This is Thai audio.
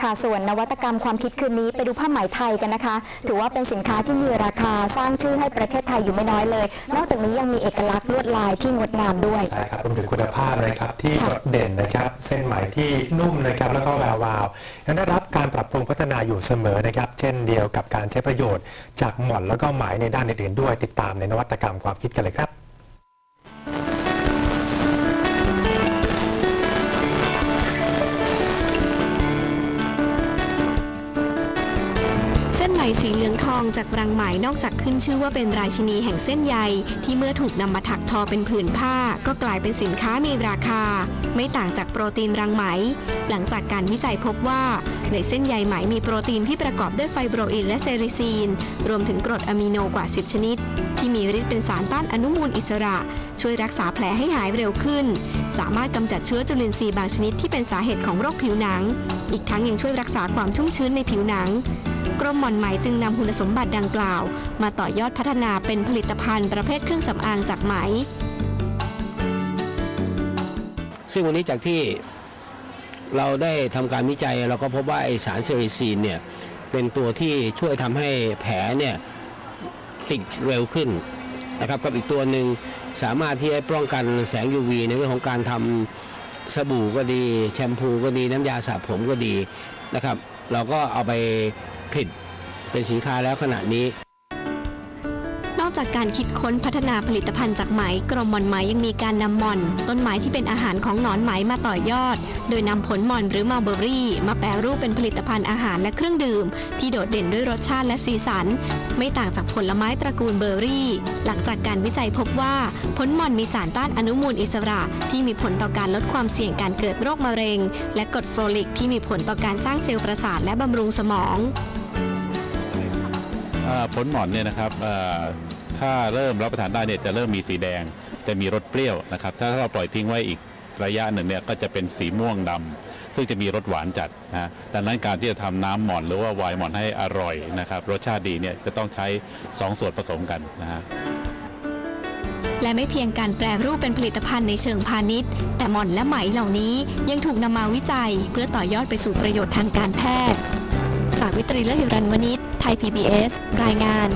ค่ะส่วนนวัตกรรมความคิดคืนนี้ไปดูผ้าไหมไทยกันนะคะ ถือว่าเป็นสินค้าที่มีราคาสร้างชื่อให้ประเทศไทยอยู่ไม่น้อยเลย นอกจากนี้ยังมีเอกลักษณ์ลวดลายที่งดงามด้วยใช่ครับรวมถึงคุณภาพนะครับที่โดดเด่นนะครับ เส้นไหมที่นุ่มนะครับแล้วก็แวววาวยังได้รับการปรับปรุงพัฒนาอยู่เสมอนะครับ เช่นเดียวกับการใช้ประโยชน์ จากหม่อนแล้วก็ไหมในด้านอื่นๆด้วย ติดตามในนวัตกรรมความคิดกันเลยครับ ไหมสีเหลืองทองจากรังไหมนอกจากขึ้นชื่อว่าเป็นราชินีแห่งเส้นใย ที่เมื่อถูกนำมาถักทอเป็นผืนผ้า ก็กลายเป็นสินค้ามีราคา ไม่ต่างจากโปรตีนรังไหม หลังจากการวิจัยพบว่า ในเส้นใยไหมมีโปรตีนที่ประกอบด้วยไฟโบรอินและเซริซีน รวมถึงกรดอะมิโนกว่า 10 ชนิด ที่มีฤทธิ์เป็นสารต้านอนุมูลอิสระ ช่วยรักษาแผลให้หายเร็วขึ้น สามารถกำจัดเชื้อจุลินทรีย์บางชนิดที่เป็นสาเหตุของโรคผิวหนัง อีกทั้งยังช่วยรักษาความชุ่มชื้นในผิวหนัง กรมหม่อนไหมจึงนำคุณสมบัติดังกล่าว มาต่อยอดพัฒนาเป็นผลิตภัณฑ์ประเภทเครื่องสำอางจากไหม ซึ่งวันนี้จากที่เราได้ทำการวิจัยเราก็พบว่าไอสารเซริซีนเนี่ยเป็นตัวที่ช่วยทำให้แผลเนี่ยติดเร็วขึ้นนะครับกับอีกตัวหนึ่งสามารถที่จะป้องกันแสง UV ในเรื่องของการทำสบู่ก็ดี แชมพูก็ดีน้ำยาสระผมก็ดีนะครับ เราก็เอาไป ผลิต เป็นสินค้าแล้วขณะนี้นอกจากการคิดค้นพัฒนาผลิตภัณฑ์จากไหมกรมหมอนไหมยังมีการนำหมอน ต้นไม้ที่เป็นอาหารของหนอนไหมมาต่อยอด โดยนำผลหมอนหรือมัลเบอรี่ มาแปรรูปเป็นผลิตภัณฑ์อาหารและเครื่องดื่ม ที่โดดเด่นด้วยรสชาติและสีสัน ไม่ต่างจากผลไม้ตระกูลเบอร์รี่ หลังจากการวิจัยพบว่าผลหมอนมีสารต้านอนุมูลอิสระ ที่มีผลต่อการลดความเสี่ยงการเกิดโรคมะเร็ง และกรดโฟลิกที่มีผลต่อการสร้างเซลล์ประสาทและบำรุงสมอง ผลหมอนเนี่ยนะครับถ้าเริ่มรับประทานได้เนี่ยจะเริ่มมีสีแดง จะมีรสเปรี้ยวนะครับ ถ้าเราปล่อยทิ้งไว้อีกระยะหนึ่งเนี่ยก็จะเป็นสีม่วงดำซึ่งจะมีรสหวานจัดนะดังนั้นการที่จะทำน้ำหมอนหรือว่าไวน์หมอนให้อร่อยนะครับ รสชาติดีเนี่ยจะต้องใช้สองส่วนผสมกันนะฮะและไม่เพียงการแปรรูปเป็นผลิตภัณฑ์ในเชิงพาณิชย์ แต่หม่อนและไหมเหล่านี้ยังถูกนำมาวิจัย เพื่อต่อยอดไปสู่ประโยชน์ทางการแพทย์ สาวิตรีและหิรันวณิชไทย PBS รายงาน